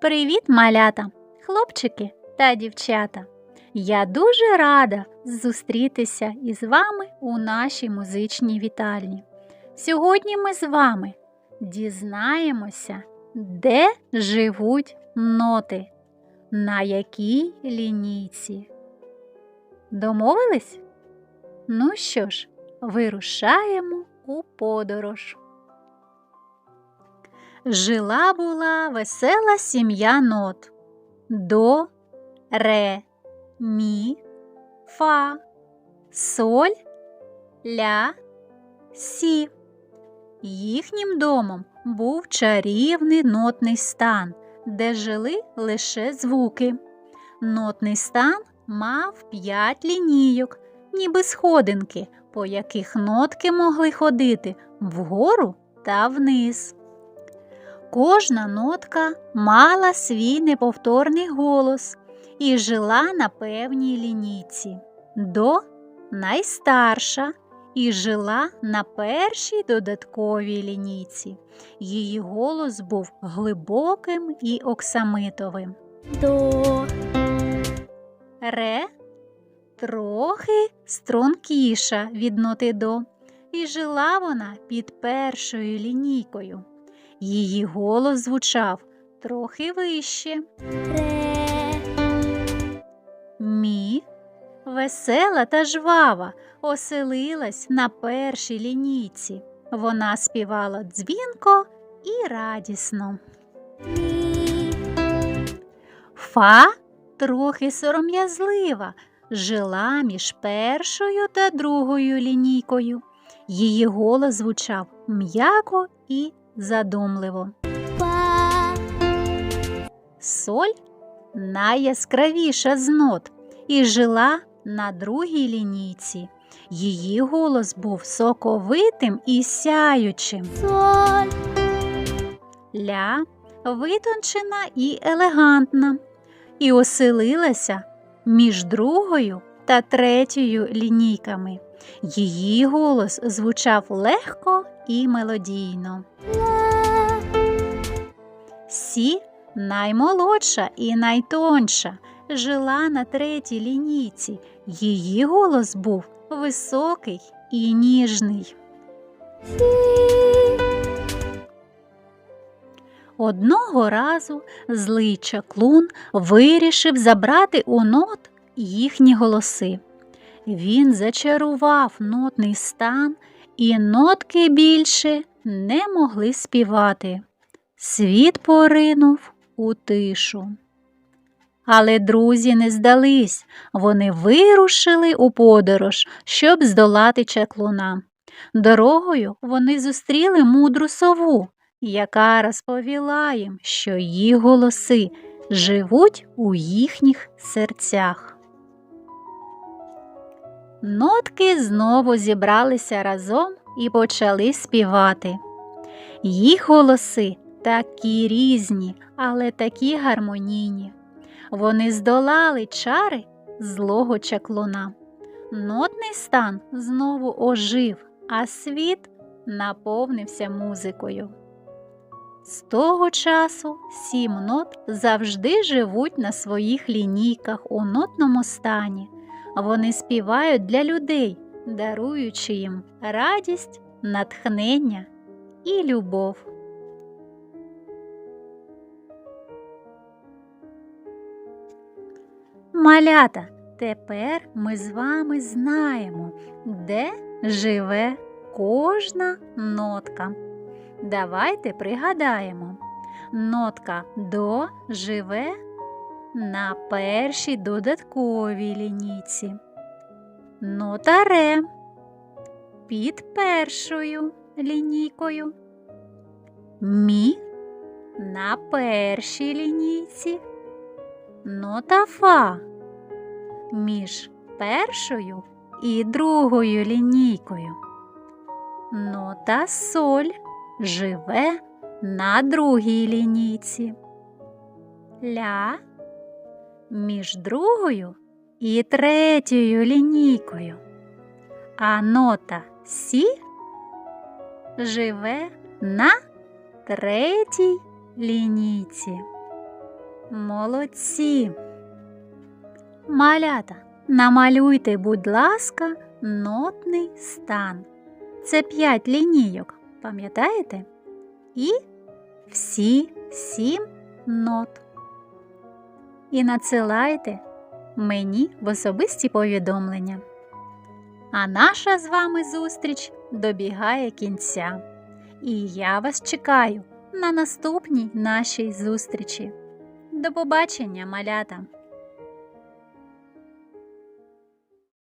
Привіт, малята, хлопчики та дівчата! Я дуже рада зустрітися із вами у нашій музичній вітальні. Сьогодні ми з вами дізнаємося, де живуть ноти, на якій лінійці. Домовились? Ну що ж, вирушаємо у подорож. Жила була весела сім'я нот до, ре, мі, фа, соль, ля, сі. Їхнім домом був чарівний нотний стан, де жили лише звуки. Нотний стан мав п'ять лінійок, ніби сходинки, по яких нотки могли ходити вгору та вниз. Кожна нотка мала свій неповторний голос і жила на певній лінійці. До найстарша і жила на першій додатковій лінійці. Її голос був глибоким і оксамитовим. До ре трохи стрункіша від ноти до, і жила вона під першою лінійкою. Її голос звучав трохи вище. Ре. Мі, весела та жвава, оселилась на першій лінійці. Вона співала дзвінко і радісно. Мі. Фа трохи сором'язлива, жила між першою та другою лінійкою. Її голос звучав м'яко і задумливо. Па. Соль найяскравіша з нот і жила на другій лінійці. Її голос був соковитим і сяючим. Соль. Ля витончена і елегантна, і оселилася між другою та третьою лінійками. Її голос звучав легко і мелодійно. Сі наймолодша і найтонша, жила на третій лінійці. Її голос був високий і ніжний. Одного разу злий чаклун вирішив забрати у нот їхні голоси. Він зачарував нотний стан, і нотки більше не могли співати. Світ поринув у тишу. Але друзі не здались, вони вирушили у подорож, щоб здолати чаклуна. Дорогою вони зустріли мудру сову, яка розповіла їм, що їх голоси живуть у їхніх серцях. Нотки знову зібралися разом і почали співати. Їх голоси такі різні, але такі гармонійні. Вони здолали чари злого чаклуна. Нотний стан знову ожив, а світ наповнився музикою. З того часу сім нот завжди живуть на своїх лінійках у нотному стані. Вони співають для людей, даруючи їм радість, натхнення і любов. Малята, тепер ми з вами знаємо, де живе кожна нотка. Давайте пригадаємо. Нотка до живе на першій додатковій лінійці. Нота ре під першою лінійкою. Мі на першій лінійці. Нота фа між першою і другою лінійкою. Нота соль живе на другій лінійці. Ля між другою і третьою лінійкою. А нота Сі живе на третій лінійці. Молодці. Малята, намалюйте, будь ласка, нотний стан. Це п'ять лінійок, пам'ятаєте? І всі сім нот. І надсилайте мені в особисті повідомлення. А наша з вами зустріч добігає кінця. І я вас чекаю на наступній нашій зустрічі. До побачення, малята!